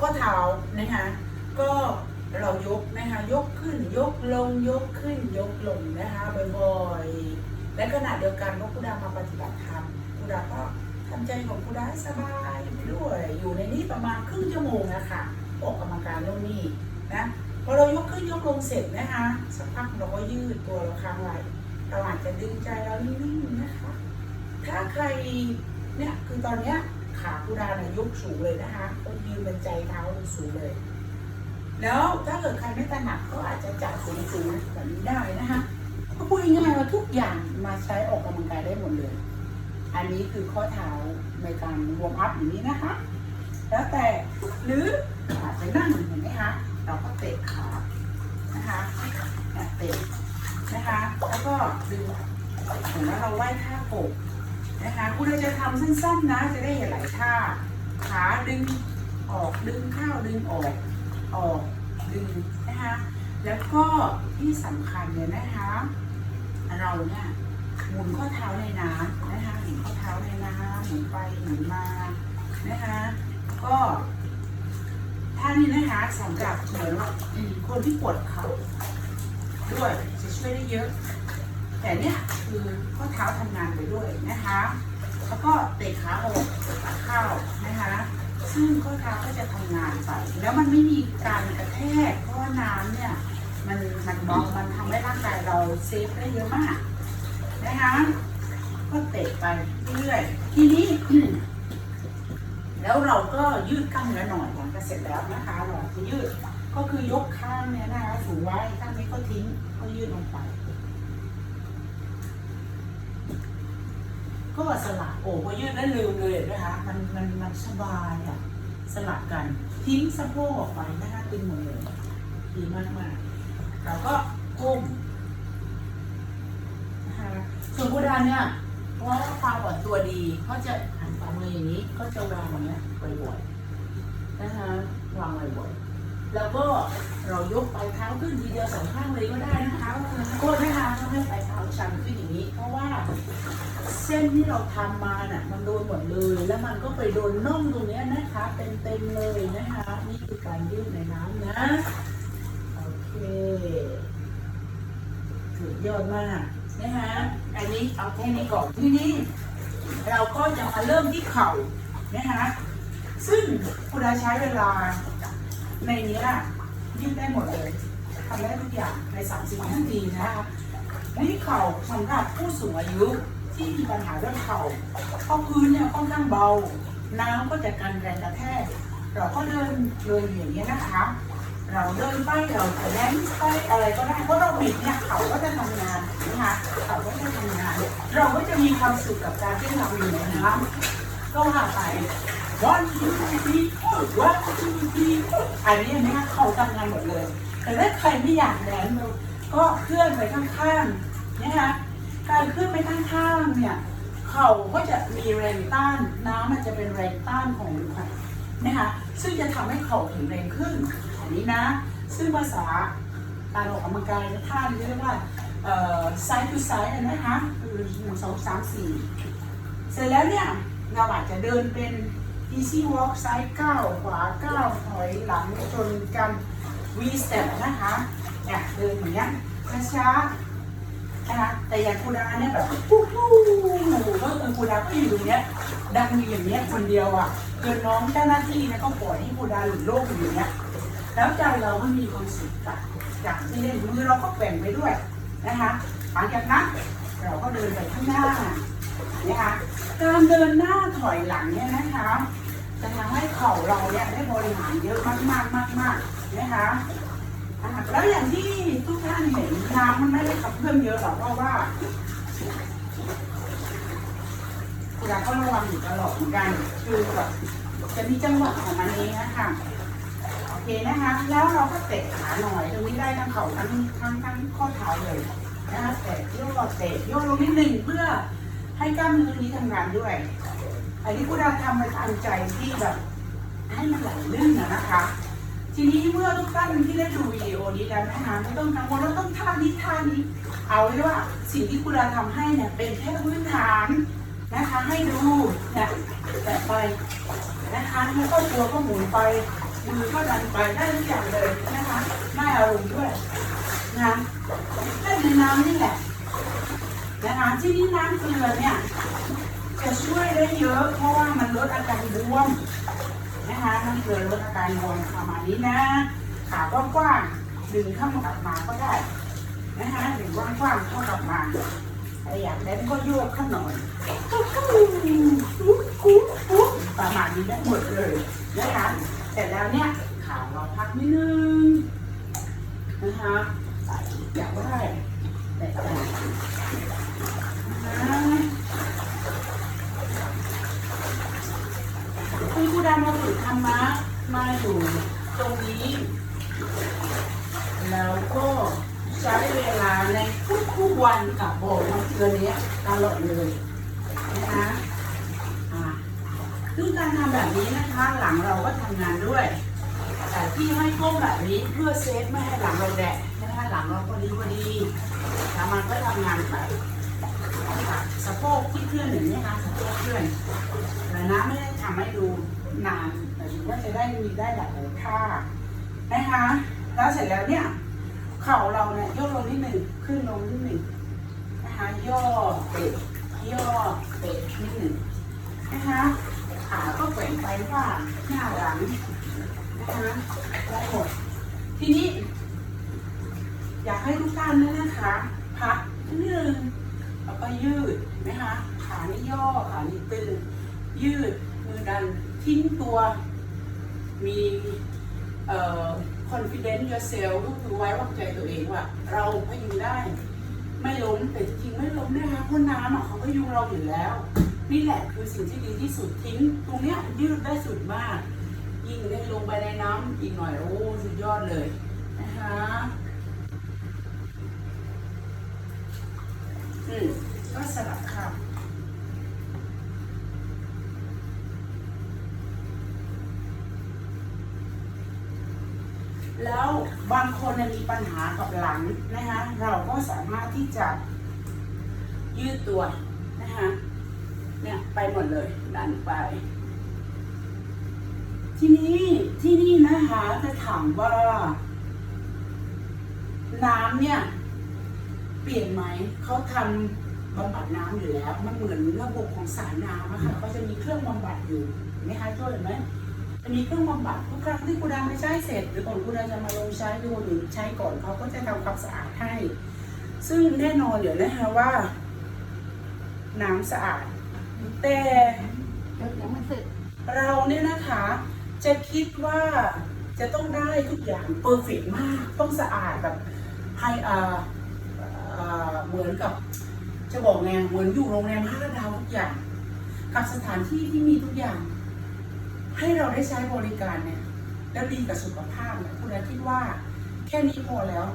ข้อเท้านะคะ ก็เรายกนะคะยกขึ้นยกลงยกขึ้นยกลงนะคะบ่อยๆและขณะเดียวกันก็คุณดามาปฏิบัติธรรมคุณดาก็ทำใจของคุณดาให้สบายไปด้วยอยู่ในนี้ประมาณครึ่งชั่วโมงนะคะออกกำลังกายตรงนี้นะพอเรายกขึ้นยกลงเสร็จนะคะสักพักเราก็ยืดตัวเราค้างไว้เราอาจจะดึงใจเรานิ่งๆนะคะ ถ้าใครเนี่ยคือตอนเนี้ย ขาคุณดาเนี่ยยกสูงเลยนะคะก็ยืนบนใจเท้าสูงเลย แล้วถ้าเกิดใครไม่ถนัดก็อาจจะจับสูงๆแบบนี้ได้นะคะก็พูดง่ายๆว่าทุกอย่างมาใช้ออกกำลังกายได้หมดเลย อันนี้คือข้อเท้าในการวอร์มอัพอย่างนี้นะคะ แล้วแต่หรืออาจจะนั่งเห็นไหมคะเราก็เตะขานะคะเนี่ยเตะนะคะ แล้วก็ดึงเหมือนว่าเราไหว้ท่าโกบ นะคะคุณเราจะทำสั้นๆนะ จะได้เห็นหลายท่า ขาดึงออกดึงเข้าดึงออกออกดึงนะคะแล้วก็ที่สำคัญเนี่ยนะคะ เราเนี่ยหมุนข้อเท้าในน้ำนะคะหมุนข้อเท้าในน้ำหมุนไปหมุนมานะคะก็ท่านี้นะคะสำหรับเหมือนว่าคนที่ปวดเข่าด้วยจะช่วยได้เยอะ แต่เนี่ยคือข้อเท้าทำงานไปด้วยนะคะแล้วก็เตะขาออกเตะขาเข้านะคะ ซึ่งข้อเท้าก็จะทำงานไป แล้วมันไม่มีการกระแทกเพราะว่าน้ำเนี่ยมันมันบล็อกมันทำให้ร่างกายเราเซฟได้เยอะมากนะคะก็เตะไปเรื่อยๆทีนี้ แล้วเราก็ยืดกล้ามเนื้อหน่อยหลังจากเสร็จแล้วนะคะเราจะยืดก็คือยกข้างเนี่ยนะคะสูงไว้ข้างนี้ก็ทิ้งก็ยืดลงไป ก็สลับโอ้พอยืดแล้วลืมเลยนะคะมันมันมันสบายอะสลับกัน ทิ้งสะโพกออกไปนะคะตึงหมดเลยดีมากมากเราก็ก้มนะคะส่วนโบราเนี่ยเพราะว่าความอ่อนตัวดีเขาจะหันฝ่ามืออย่างนี้ก็จะวางอย่างเงี้ยบ่อยๆนะคะวางบ่อยๆแล้วก็เรายกปลายเท้าขึ้นทีเดียวสองข้างเลยก็ได้นะคะก็นะคะต้องให้ปลายเท้าชันขึ้นอย่างนี้ เพราะว่า เส้นที่เราทำมาน่ะมันโดนหมดเลย แล้วมันก็ไปโดนน่องตรงนี้นะคะเต็มๆเลยนะคะ นี่คือการยืดในน้ำนะ โอเคสุดยอดมากนะคะอันนี้เอาแค่นี้ก่อนทีนี้เราก็จะมาเริ่มที่เข่านะคะซึ่งคุณอาใช้เวลาในนี้อะยืดได้หมดเลยทำได้ทุกอย่างใน 30 นาทีนะคะนี่เข่าสำหรับผู้สูงอายุ ที่มีปัญหาเรื่องเข่าเพราะพื้นเนี่ยค่อนข้างเบา น้ำก็จะกันแรงกระแทก เราก็เดินเดินอย่างนี้ยนะคะ เราเดินไปเราจะแดนไปอะไรก็ได้ เพราะเราบิดเนี่ยเขาก็จะทำงานนะคะเขาก็จะทำงาน เราก็จะมีความสุขกับการที่เราอยู่ในน้ำก็ว่าไป one two three four one two three four อันนี้นะคะเขาทำงานหมดเลย แต่ถ้าใครไม่อยากแดนก็เคลื่อนไปข้างๆนะคะ การเคลื่อนไปข้างๆเนี่ยเข่าก็จะมีแรงต้าน น้ำมันจะเป็นแรงต้านของของนะคะซึ่งจะทำให้เข่าแข็งแรงขึ้นอันนี้นะ ซึ่งภาษาการออกกำลังกายในท่าเรียกว่าเอ่อ side to side นะคะคือหนึ่งสองสามสี่เสร็จแล้วเนี่ยเราอาจจะเดินเป็น easy walk ซ้ายก้าวขวาก้าวถอยหลังชนกัน V step นะคะเนี่ยเดินอย่างเงี้ยช้าๆ นะคะแต่อย่างคูดาเนี่ยแบบปุ๊บปุ๊บก็คือคูดาก็อยู่ตรงเนี้ยดังอยู่อย่างเนี้ยคนเดียวอะเกินน้องเจ้าหน้าที่นี่ยก็ปล่อยให้คูดาหลุดโลกอยู่อย่างเนี้ยแล้วใจเราก็มีความสุขกับจากที่เล่นมือเราก็แบ่งไปด้วยนะคะหลังจากนั้นเราก็เดินไปข้างหน้านะคะการเดินหน้าถอยหลังเนี่ยนะคะจะทำให้เข่าเราเนี่ยได้บริหารเยอะมากๆมากๆนะคะ อะแล้วอย่างที่ทุกท่านเห็นน้ำมันไม่ได้ขับเคลื่อนเยอะหรอกเพราะว่าคุณก็ระวังอยู่ตลอดเหมือนกัน คือแบบจะมีจังหวะของมันเองนะคะโอเคนะคะ แล้วเราก็เตะขาหน่อยตรงนี้ได้ทั้งเข่าทั้งทั้งทั้งข้อเท้าเลยนะคะเตะโยกเตะโยกลงนิดหนึ่งเพื่อให้กล้ามเนื้อนี้ทำงานด้วยอันนี้คุณดาทำไปตามใจที่แบบให้มันไหลลื่นนะนะคะ ทีนี้เมื่อทุกท่านที่ได้ดูวิดีโอนี้แล้วนะคะไม่ต้องกังวลว่าต้องท่านี้ท่านี้ เอาไว้ว่าสิ่งที่คุณดาทำให้เนี่ยเป็นแค่พื้นฐานนะคะให้ดูเนี่ยแต่ไปนะคะแล้วก็ตัวก็หมุนไปมือก็ดันไปได้ทุกอย่างเลยนะคะไม่อารมณ์ด้วยนะเล่นในน้ำนี่แหละนะคะที่นี่น้ำเกลือเนี่ยจะช่วยได้เยอะเพราะว่ามันลดอาการบวม นะคะน้ำเกลือลดอาการบวมประมาณนี้นะขากว้างๆดึงเข้ากลับมาก็ได้นะคะดึงกว้างๆเข้ากลับมาใครอยากเล่นก็โยกข้างหน่อยประมาณนี้ได้หมดเลยนะคะเสร็จแล้วเนี่ยขาเราพักนิดนึงนะคะอยากได้แต่แต่นะคะ คุณครูดามาฝึกธรรมะมาอยู่ตรงนี้ แล้วก็ใช้เวลาในทุกๆวันกับโบสถ์เกลือเนี้ยตลอดเลยนะคะอ่าซึ่งการทำแบบนี้นะคะหลังเราก็ทำงานด้วย แต่ที่ให้ก้มแบบนี้เพื่อเซฟไม่ให้หลังเราแดะนะคะหลังเราพอดีพอดีแล้วมันก็ทำงานไป ค่ะสะโพกที่เคลื่อนอย่างนี้นะคะสะโพกเคลื่อนแต่นะไม่ได้ทำให้ดูนานแต่ถือว่าจะได้มีได้หลากหลายท่านะคะแล้วเสร็จแล้วเนี่ยเข่าเราเนี่ยย่อลงนิดหนึ่งขึ้นลงนิดหนึ่งนะคะย่อเตะย่อเตะนิดหนึ่งนะคะขาก็แกว่งไปว่าหน้าหลังนะคะได้วหมดทีนี้ อยากให้ทุกท่านนะนะคะพักนิดนึง ก็ยืดนะคะขานี่ย่อขานี่ตึงยืดมือดันทิ้งตัวมีเอ่อ confidence yourself ก็คือไว้วางใจตัวเองว่า เราพยุงได้ ไม่ล้มแต่จริงไม่ล้มนะคะเพราะน้ำอะเขาก็ยุงเราอยู่แล้ว นี่แหละคือสิ่งที่ดีที่สุดทิ้ง ตรงเนี้ยยืดได้สุดมาก ยิ่งได้ลงไปในน้ำอีกหน่อยโอ้สุดยอดเลยนะคะ อืม ก็สลับข้างแล้วบางคนมีปัญหากับหลังนะคะเราก็สามารถที่จะยืดตัวนะคะเนี่ยไปหมดเลยดันไป ที่นี้ที่นี่นะคะจะถามว่า น้ำเนี่ย เปลี่ยนไหมเขาทำ บำบัดน้ำอยู่แล้ว มันเหมือนระบบของสายน้ำอะค่ะเขาจะมีเครื่องบำบัดอยู่นไหมคะช่วยเห็นไหมจะมีเครื่องบำบัดทุกครั้งที่คุณดาไม่ใช้เสร็จ หรือก่อนคุณดาจะมาลงใช้ดูหรือใช้ก่อนเขาก็จะทำความสะอาดให้ ซึ่งแน่นอนเดี๋ยวนะคะว่า น้ำสะอาด แต่เราเนี่ยนะคะ จะคิดว่าจะต้องได้ทุกอย่างเพอร์เฟกมาก ต้องสะอาดแบบให้อ่าเหมือนกับ จะบอกไงเหมือนอยู่โรงแรมห้าดาวทุกอย่าง กับสถานที่ที่มีทุกอย่าง ให้เราได้ใช้บริการเนี่ย แล้วดีกับสุขภาพเนี่ยคุณดาคิดว่า แค่นี้พอแล้ว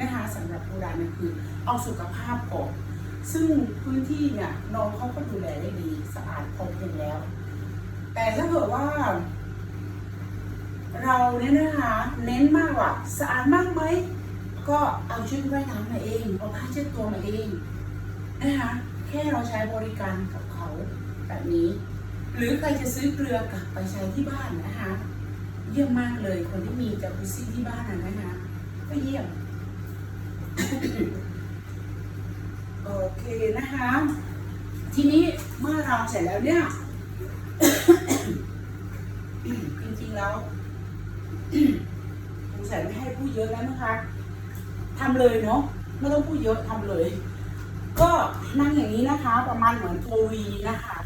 นะคะสำหรับคุณดาเนี่ยคือเอาสุขภาพก่อนซึ่งพื้นที่เนี่ยน้องเขาก็ดูแลได้ดีสะอาดพอเพียงแล้ว แต่ถ้าเกิดว่า เราเนี่ยนะคะ เน้นมากกว่าสะอาดมากไหมก็เอาชุดว่ายน้ำมาเองเอาผ้าเช็ดตัวมาเอง นะคะแค่เราใช้บริการกับเขาแบบนี้ หรือใครจะซื้อเกลือกลับไปใช้ที่บ้านนะคะเยี่ยมมากเลยคนที่มีจักรุซี่ที่บ้านนะนะคะก็เยี่ยมโอเคนะคะ ทีนี้เมื่อเราเสร็จแล้วเนี่ยจริงๆแล้วสงสัยไม่ให้พูดเยอะแล้วนะคะทำเลยเนาะไม่ต้องพูดเยอะทำเลย ก็นั่งอย่างนี้นะคะประมาณเหมือนโทวีนะคะ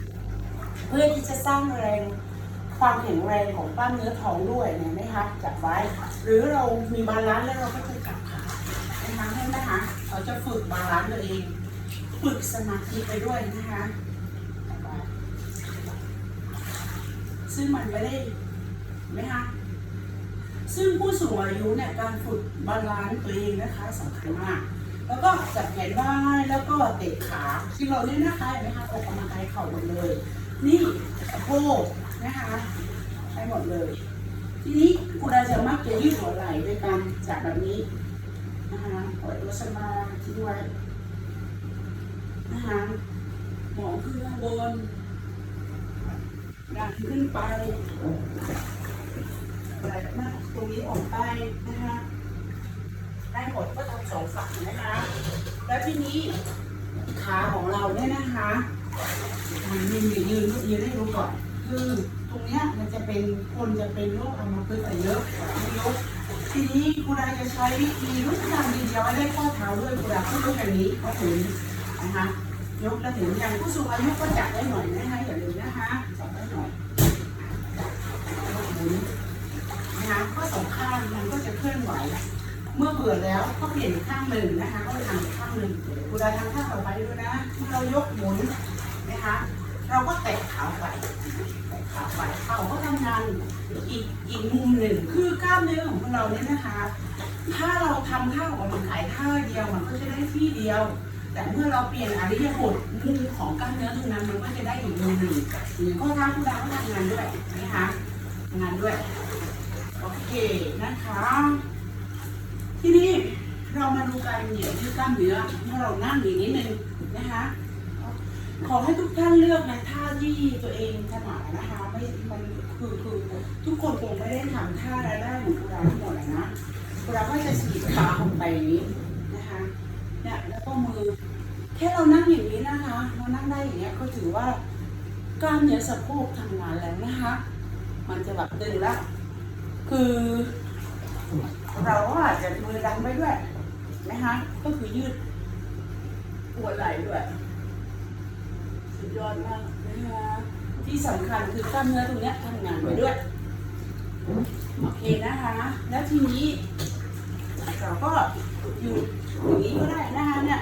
เพื่อที่จะสร้างแรงความแข็งแรงของกล้ามเนื้อท้องด้วยเห็นไหมคะจับไว้ หรือเรามีบาลานซ์แล้วเราก็จะจับขานะคะให้นะคะเราจะฝึกบาลานซ์ตัวเองฝึกสมาธิไปด้วยนะคะซึ่งมันไม่ได้ไหมคะซึ่งผู้สูงอายุเนี่ยการฝึกบาลานซ์ตัวเองนะคะสำคัญมาก แล้วก็จับแขนได้แล้วก็เตะขาที่เราเนี่ยนะคะเห็นไหมคะออกกำลังกายเข่าหมดเลย นี่สะโพกนะคะใช้หมดเลย ทีนี้คุณอาจะมักจะยืดหัวไหล่ด้วยการจับแบบนี้นะคะปล่อยตัวสมาธิไว้นะคะหมองขึ้นข้างบนดันขึ้นไปอะไรมากตรงนี้ออกไปนะคะ ได้หมดก็ทำสองฝั่งนะคะ แล้วทีนี้ขาของเราเนี่ยนะคะยืนยืนยืนยืนให้รู้ก่อน คือตรงเนี้ยมันจะเป็นคนจะเป็นโรคอัมพฤกษ์อะเยอะไม่ยกทีนี้ครูดาจะใช้วิธีลุกทางดีเดียวให้ได้ข้อเท้าด้วยครูดาก็ยกอย่างนี้ก็ถึงนะคะยกแล้วถึงอย่างผู้สูงอายุก็จับได้หน่อยนะคะอย่าลืมนะคะจับได้หน่อยหมุนนะคะข้อสองข้างมันก็จะเคลื่อนไหว เมื่อเบื่อแล้วก็เปลี่ยนข้างหนึ่งนะคะก็ทำอีกข้างหนึ่งคุณดาทำข้างต่อไปด้วยนะเมื่อเรายกหมุนนะคะ เราก็แตะขาไปแตะขาไปเข่าก็ทำงานอีกอีกมุมหนึ่งคือกล้ามเนื้อของเราเนี่ยนะคะ ถ้าเราทำท่าออกกำลังกายท่าเดียวมันก็จะได้ที่เดียว แต่เมื่อเราเปลี่ยนอริยบทมุมของกล้ามเนื้อตรงนั้นมันก็จะได้อีกมุมหนึ่งอย่างข้อเท้าคุณดาก็ทำงานด้วยนะคะทำงานด้วยโอเคนะคะ ทีนี้เรามาดูการเหยียดยืดกล้ามเนื้อเมื่อเรานั่งอย่างนี้หนึ่งนะคะขอให้ทุกท่านเลือกในท่าที่ตัวเองถนัดนะคะไม่มันคือคือทุกคนคงไม่ได้ทำท่าได้เหมือนกุราทั้งหมดนะกุราก็จะสีบขาออกไปอย่างนี้นะคะเนี่ยแล้วก็มือแค่เรานั่งอย่างนี้นะคะเรานั่งได้อย่างเงี้ยก็ถือว่ากล้ามเนื้อสะโพกทำงานแล้วนะคะ มันจะแบบตึงแล้วคือ เราก็อาจจะมือดันไปด้วยนะคะก็คือยืดหัวไหล่ด้วยสุดยอดมากนะคะที่สำคัญคือกล้ามเนื้อตรงนี้ทำงานไปด้วยโอเคนะคะ แล้วทีนี้เราก็อยู่อย่างนี้ก็ได้นะคะเนี่ย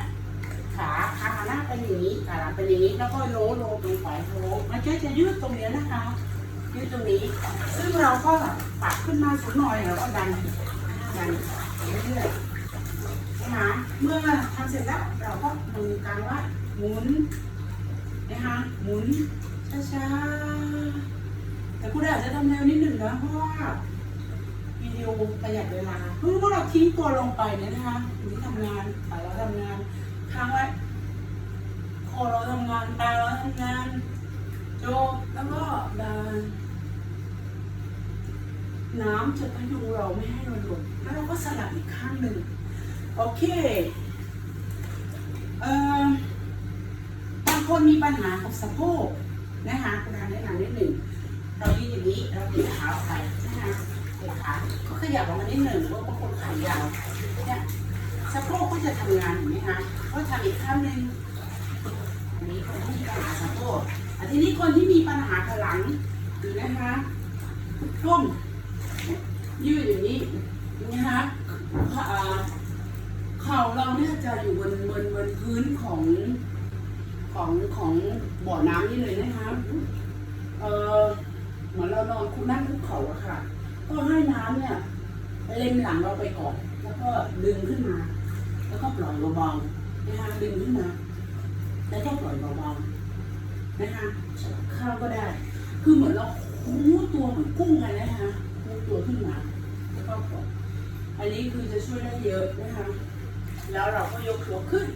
ขาขาหน้าเป็นอย่างนี้ขาหลังเป็นอย่างนี้แล้วก็โน้มลตรงไปลายโน้มมันก็จะยืดตรงเนี้นะคะยืดตรงนี้ ซึ่งเราก็ปัดขึ้นมาสักหน่อยแล้วก็ดัน ดันเรื่อยๆนะคะเมื่อทำเสร็จแล้วเราก็มือกลางว่าหมุนนะคะหมุนช้าๆแต่คุณอาจจะทำเร็วนิดหนึ่งนะเพราะว่าวิดีโอประหยัดเวลาเมื่อเราทิ้งตัวลงไปเนี่ยนะคะถึงทำงานขาเราทำงานค้างไว้คอเราทำงานตาเราทำงานโจแล้วก็ดัน น้ำจะพยุงเราไม่ให้เราหล่นแล้วเราก็สลับอีกข้างหนึ่งโอเคเอ่อบางคนมีปัญหากับสะโพกนะคะคุณอาแนะนำนิดหนึ่งเรายืนอย่างนี้เราเตะขาออกไปนะคะเตะขาก็ขยับออกมานิดหนึ่งเพราะบางคนขายาวเนี่ยสะโพกก็จะทำงานเห็นไหมคะก็ทำอีกข้างหนึ่งอันนี้คนที่มีปัญหาสะโพกอันทีนี้คนที่มีปัญหาขาหลังดูนะคะร่วม ยืดอย่างนี้นะคะขาเข่าเราเนี่ยจะอยู่บนบนบนพื้นของของของบ่อน้ำนี่เลยนะคะเออเหมือนเรานอนคุนั่งคุกเข่าอะค่ะ ก็ให้น้ำเนี่ยเล็มหลังเราไปก่อน แล้วก็ดึงขึ้นมา แล้วก็ปล่อยเบาๆนะคะดึงขึ้นมา แล้วก็ปล่อยเบาๆนะคะข้าวก็ได้ คือเหมือนเราคูตัวเหมือนกุ้งกันนะคะคูตัวขึ้นมา แล้วก็กดอันนี้คือจะช่วยได้เยอะนะคะ แล้วเราก็ยกตัวขึ้น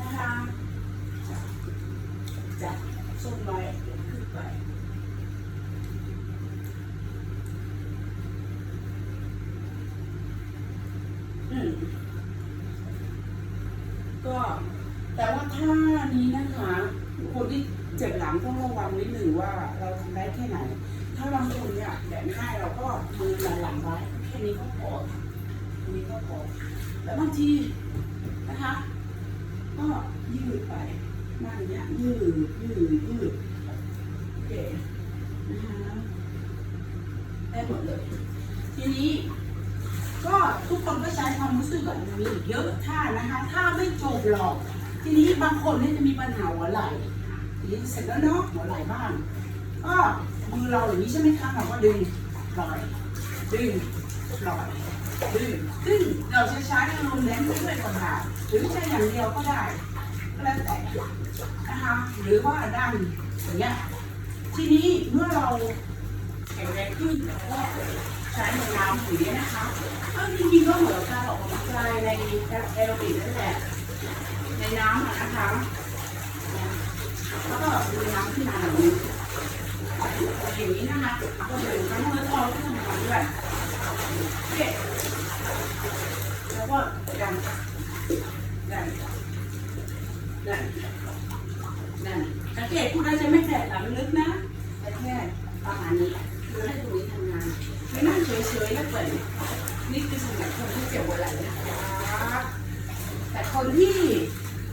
นะคะจับส้นไว้ยขึ้นไปอืมก็แต่ว่าท่านี้นะคะ คนที่เจ็บหลังต้องระวังนิดหนึ่งว่าเราทำได้แค่ไหน ถ้าบางคนเนี่ยแบบง่ายเราก็มือหลังๆไว้แค่นี้ก็พอแค่นี้ก็พอแต่บางทีนะคะ ก็ยืดไปนั่งอย่างเนี้ยยืดยืดยืดโอเคนะคะได้หมดเลย ทีนี้ก็ทุกคนก็ใช้ความรู้สึกแบบมีอีกเยอะท่านะคะ ถ้าไม่จบหรอก ทีนี้บางคนเนี่ยจะมีปัญหาหัวไหล่ทีนี้เสร็จแล้วเนาะหัวไหล่บ้างก็ มือเราอย่างนี้ใช่ไหมคะเราก็ดึงปล่อยดึงปล่อยดึงซึ่งเราจะใช้อารมณ์แรงด้วยก็ได้หรือจะอย่างเดียวก็ได้ก็แล้วแต่นะคะหรือว่าดันอย่างเงี้ยทีนี้เมื่อเราแข็งแรงขึ้นเราก็ใช้ในน้ำอย่างนี้ยนะคะก็จริงๆก็เหมือนการออกกำลังกายในแอโรบิกนั่นแหละในน้ำนะคะแล้วก็ดูน้ำขึ้นมาแบบนี้ อย่างนี้นะคะก็เดินทั้งมือเท้าทั้งมือด้วยโอเคแล้วก็ดันดันดันดันกระเกพูดได้ใช่ไหมแขนหลังลึกนะกระเทกประมาณนี้คือให้ตรงนี้ทำงานไม่นั่งเฉยๆแล้วเปิดนี่คือสำหรับคนที่เจ็บหัวไหล่นะคะแต่คนที่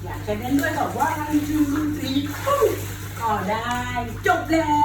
อยากจะเล่นด้วยแบบว่าฮันจูซีก็ได้จบแล้ว